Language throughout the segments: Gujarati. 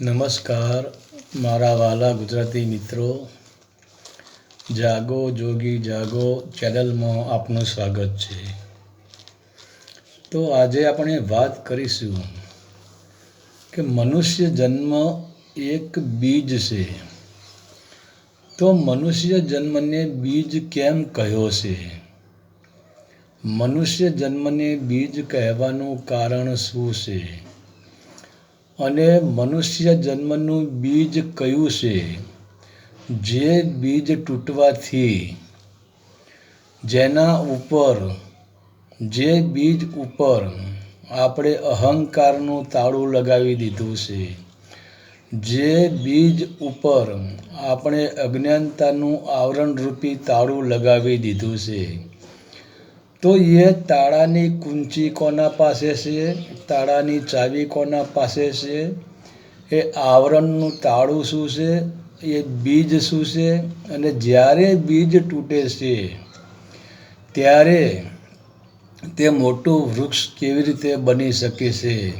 નમસ્કાર, મારા વાલા ગુજરાતી મિત્રો. જાગો, જોગી, જાગો ચેનલમાં આપનું સ્વાગત છે. તો આજે આપણે વાત કરીશું કે મનુષ્ય જન્મ એક બીજ છે. તો મનુષ્ય જન્મને બીજ કેમ કહ્યો છે? મનુષ્ય જન્મને બીજ કહેવાનું કારણ શું છે? અને મનુષ્ય જન્મનું બીજ કયું છે? જે બીજ તૂટવાથી. જેના ઉપર, જે બીજ ઉપર આપણે અહંકારનું તાળું લગાવી દીધું છે. જે બીજ ઉપર આપણે અજ્ઞાનતાનું આવરણરૂપી તાળું લગાવી દીધું છે. તો એ તાળાની કુંચી કોના પાસે છે? તાળાની ચાવી કોના પાસે છે? એ આવરણનું તાળું શું છે? એ બીજ શું છે? અને જ્યારે બીજ તૂટે છે, ત્યારે તે મોટું વૃક્ષ કેવી રીતે બની શકે છે?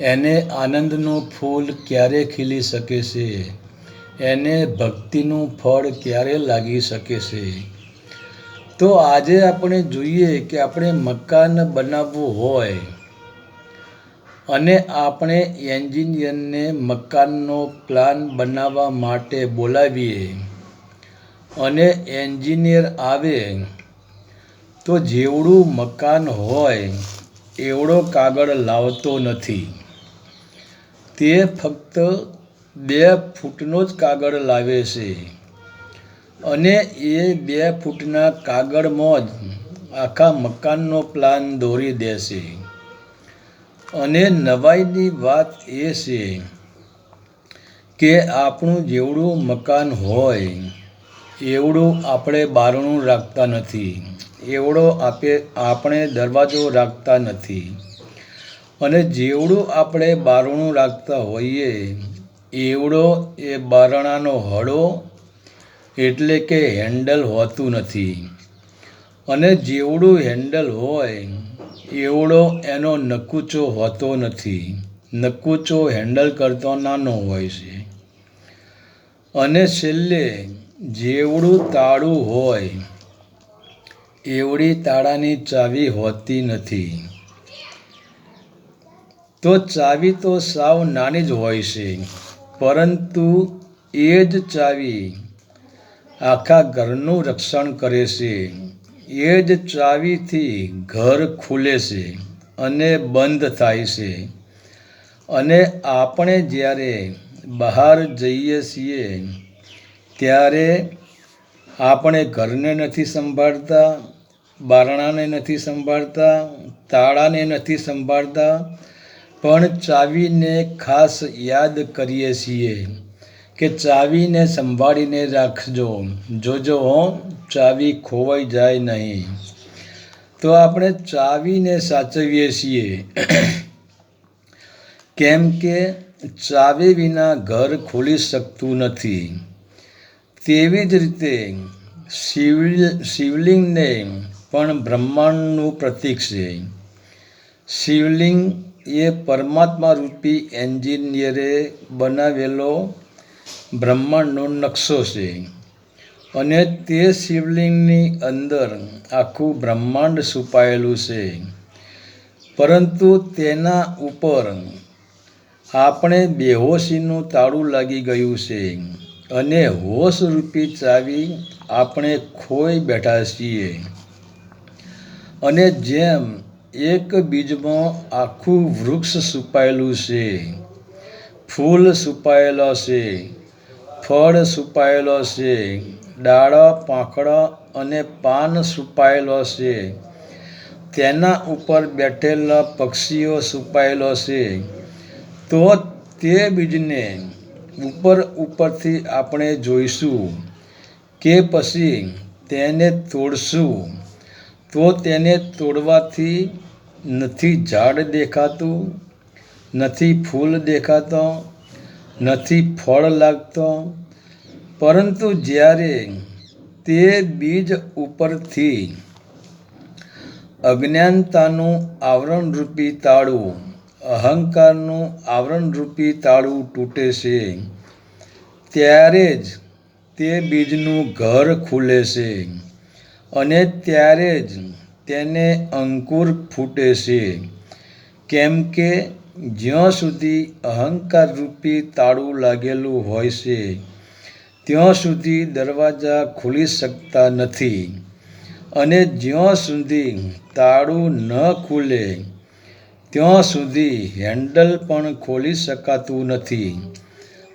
એને આનંદનું ફૂલ ક્યારે ખીલી શકે છે? એને ભક્તિનું ફળ ક્યારે લાગી શકે છે? તો આજે આપણે જોઈએ કે આપણે મકાન બનાવવું હોય અને આપણે એન્જિનિયરને મકાનનો પ્લાન બનાવવા માટે બોલાવીએ અને એન્જિનિયર આવે તો જેવડું મકાન હોય એવડો કાગળ લાવતો નથી. તે ફક્ત બે ફૂટનો જ કાગળ લાવે છે. અને એ બે ફૂટના કાગળમાં જ આખા મકાનનો પ્લાન દોરી દેશે. અને નવાઈની વાત એ છે કે આપણું જેવડું મકાન હોય, એવડું આપણે બારણું રાખતા નથી. એવડો આપે, આપણે દરવાજો રાખતા નથી. અને જેવડું આપણે બારણું રાખતા હોઈએ, એવડો એ બારણાનો હળો એટલે કે હેન્ડલ હોતું નથી. અને જેવડું હેન્ડલ હોય, એવડો એનો નકુચો હોતો નથી. નકુચો હેન્ડલ કરતો નાનો હોય છે. અને છેલ્લે, જેવડું તાળું હોય, એવડી તાળાની ચાવી હોતી નથી. તો ચાવી તો સાવ નાની જ હોય છે, પરંતુ એ જ ચાવી આખા ઘરનું રક્ષણ કરે છે. એ જ ચાવીથી ઘર ખુલે છે અને બંધ થાય છે. અને આપણે જ્યારે બહાર જઈએ છીએ, ત્યારે આપણે ઘરને નથી સંભાળતા, બારણાને નથી સંભાળતા, તાળાને નથી સંભાળતા, પણ ચાવીને ખાસ યાદ કરીએ છીએ. કે ચાવીને સંભાળીને રાખજો. જોજો, ચાવી ખોવાઈ જાય નહીં. તો આપણે ચાવીને સાચવીએ છીએ. કેમ કે ચાવી વિના ઘર ખોલી શકતું નથી. તેવી જ રીતે શિવ શિવલિંગને પણ બ્રહ્માંડનું પ્રતીક છે. શિવલિંગ એ પરમાત્મા રૂપી એન્જિનિયરે બનાવેલો બ્રહ્માંડનો નકશો છે. અને તે શિવલિંગની અંદર આખું બ્રહ્માંડ છુપાયેલું છે. પરંતુ તેના ઉપર આપણે બેહોશીનું તાળું લાગી ગયું છે અને હોશરૂપી ચાવી આપણે ખોઈ બેઠા છીએ. અને જેમ એક બીજમાં આખું વૃક્ષ છુપાયેલું છે, ફૂલ છુપાયેલા છે ફળ સુપાયેલો છે ડાળો પાંખડો અને પાન સુપાયેલો છે. તેના ઉપર બેઠેલા પક્ષીઓ સુપાયેલો છે. તો તે બીજને ઉપર ઉપરથી આપણે જોઈશું કે પછી તેને તોડશું. તો તેને તોડવાથી નથી ઝાડ દેખાતું, નથી ફૂલ દેખાતો નથી ફળ લાગતો. પરંતુ જ્યારે તે બીજ ઉપરથી અજ્ઞાનતાનું આવરણરૂપી તાળું, અહંકારનું આવરણરૂપી તાળું તૂટે છે, ત્યારે જ તે બીજનું ઘર ખુલે છે અને ત્યારે જ તેને અંકુર ફૂટે છે. કેમ કે જ્યાં સુધી અહંકારરૂપી તાળું લાગેલું હોય છે, ત્યાં સુધી દરવાજા ખુલી શકતા નથી. અને જ્યાં સુધી તાળું ન ખુલે, ત્યાં સુધી હેન્ડલ પણ ખોલી શકાતું નથી.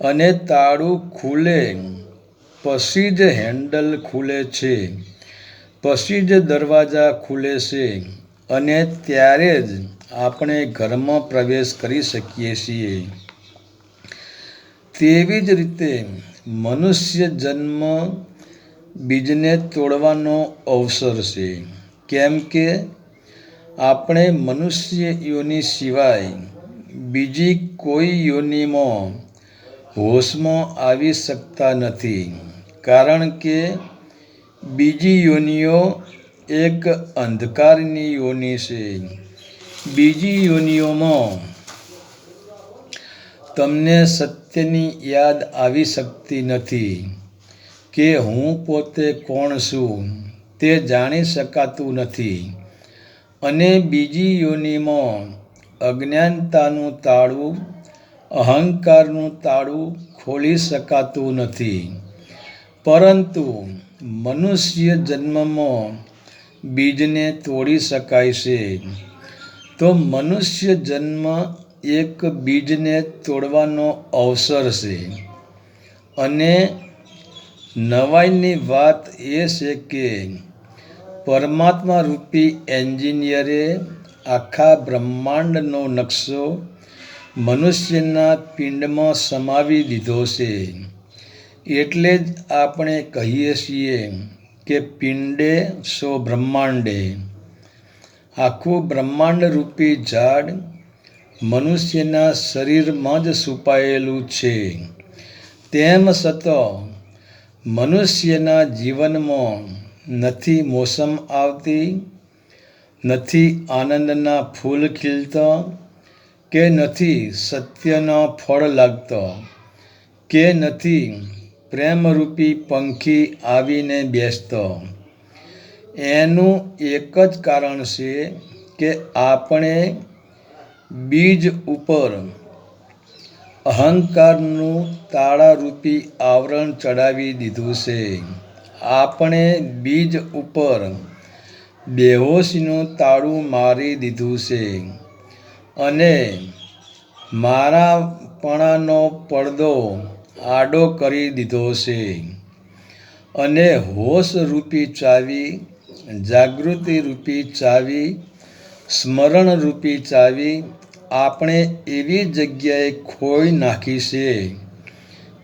અને તાળું ખુલે પછી જ હેન્ડલ ખુલે છે, પછી જ દરવાજા ખુલે છે, અને ત્યારે જ આપણે ઘરમાં પ્રવેશ કરી શકીએ છીએ. તેવી જ રીતે મનુષ્ય જન્મ બીજને તોડવાનો અવસર છે. કેમ કે આપણે મનુષ્ય યોનિ સિવાય બીજી કોઈ યોનિમાં હોશમાં આવી શકતા નથી. કારણ કે બીજી યોનિઓ એક અંધકારની યોનિ છે. બીજી યોનિઓમાં તમને સત્યની યાદ આવી શકતી નથી કે હું પોતે કોણ છું તે જાણી શકાતું નથી. અને બીજી યોનિમાં અજ્ઞાનતાનું તાળું, અહંકારનું તાળું ખોલી શકાતું નથી. પરંતુ મનુષ્ય જન્મમાં બીજને તોડી શકાય છે. તો મનુષ્ય જન્મ એક બીજને તોડવાનો અવસર છે. અને નવાઈની વાત એ છે કે પરમાત્મા રૂપી એન્જિનિયરે આખા બ્રહ્માંડનો નકશો મનુષ્યના પિંડમાં સમાવી દીધો છે. એટલે જ આપણે કહીએ છીએ કે પિંડે સો બ્રહ્માંડે. આખું બ્રહ્માંડ રૂપી ઝાડ મનુષ્યના શરીરમાં જ છુપાયેલું છે. તેમ છતાં, મનુષ્યના જીવનમાં નથી મોસમ આવતી, નથી આનંદના ફૂલ ખીલતા કે નથી સત્યના ફળ લાગતા કે નથી પ્રેમરૂપી પંખી આવીને બેસતો. એનું એક જ કારણ છે કે આપણે બીજ ઉપર અહંકારનું તાળારૂપી આવરણ ચડાવી દીધું છે. આપણે બીજ ઉપર બેહોશીનું તાળું મારી દીધું છે. અને મારાપણાનો પડદો આડો કરી દીધો છે. અને હોશરૂપી ચાવી જાગૃતિરૂપી ચાવી સ્મરણરૂપી ચાવી આપણે એવી જગ્યાએ ખોઈ નાખી છે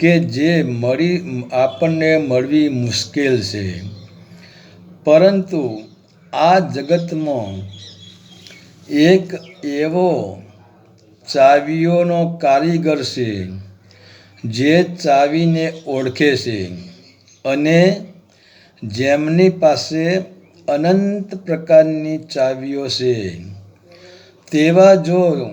કે જે મળી, આપણને મળવી મુશ્કેલ છે. પરંતુ આ જગતમાં એક એવો ચાવીઓનો કારીગર છે જે ચાવીને ઓળખે છે અને જેમની પાસે અનંત પ્રકારની ચાવીઓ છે. તેવા જો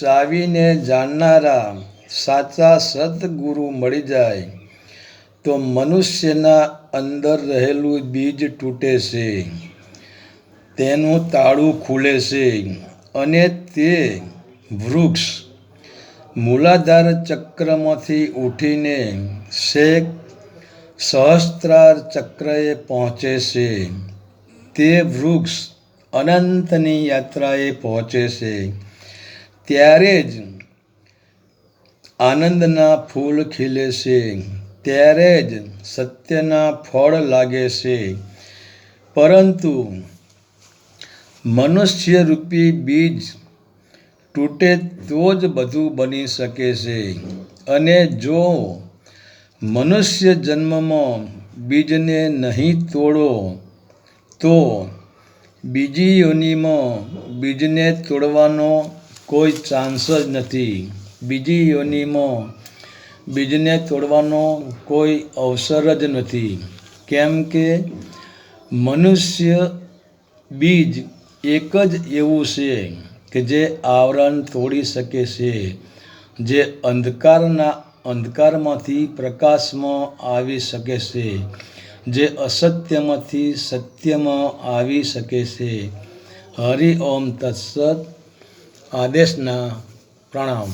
ચાવીને જાણનારા સાચા સદગુરુ મળી જાય તો મનુષ્યના અંદર રહેલું બીજ તૂટે છે. તેનું તાળું ખુલે છે અને તે વૃક્ષ મૂલાધાર ચક્રમાંથી ઉઠીને શેખ સહસ્ત્રાર ચક્રએ પહોંચે છે. તે વૃક્ષ અનંતની યાત્રાએ પહોંચે છે. ત્યારે જ આનંદના ફૂલ ખીલે છે. ત્યારે જ સત્યના ફળ લાગે છે. પરંતુ મનુષ્યરૂપી બીજ તૂટે તો જ બધું બની શકે છે. અને જો મનુષ્ય જન્મમાં બીજને નહીં તોડો તો બીજી યોનિમાં બીજને તોડવાનો કોઈ ચાન્સ જ નથી. બીજી યોનિમાં બીજને તોડવાનો કોઈ અવસર જ નથી. કેમ કે મનુષ્ય બીજ એક જ એવું છે કે જે આવરણ તોડી શકે છે, જે અંધકારના અંધકારમાંથી પ્રકાશમાં આવી શકે છે. જે અસત્યમાંથી સત્યમાં આવી શકે છે. હરિ ઓમ તત્સત આદેશના પ્રણામ.